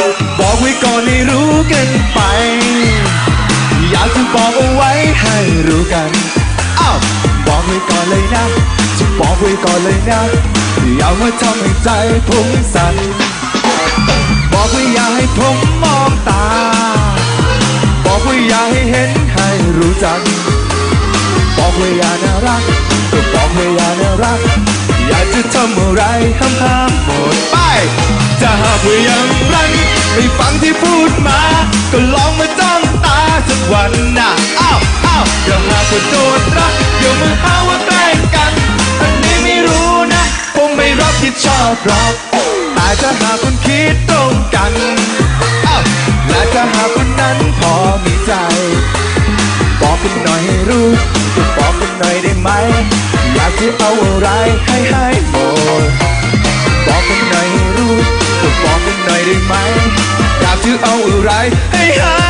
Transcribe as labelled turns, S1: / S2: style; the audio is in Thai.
S1: ดให้รู้กันไป อยากจะบอกเอาไว้ให้รู้กันอ้าวบอกไว้ก่อนเลยนะ จะบอกไว้ก่อนเลยนะอย่ามาทำให้ใจผมสั่นบอกว่าอย่าให้ผมมองตา บอกว่าอย่าให้เห็นให้รู้จัก บอกว่าอย่าน่ารักก็บอกว่าอย่าน่ารักอยากจะทำอะไรห้ามห้ามหมดไปจะหากว่ายังรันไม่ฟัง ที่พูดมา ก็ลองมาจ้องตาสักวันนะอ้าวอ้าวอย่าหากว่าโดรักเดี๋ยวมึงหาว่าแกล้งกัน อันนี้ไม่รู้นะผมไม่รับผิดชอบหรอกแต่ถ้าหากคุณคิดตรงกันอ้าวและถ้าหากคุณนั้นพอมีใจ บอกกันหน่อยให้รู้ก็บอกกันหน่อยได้ไหม อยากจะเอาอะไรให้ให้หมดบอกกันหน่อยให้รู้ก็บอกกันหน่อยได้ไหม อยาก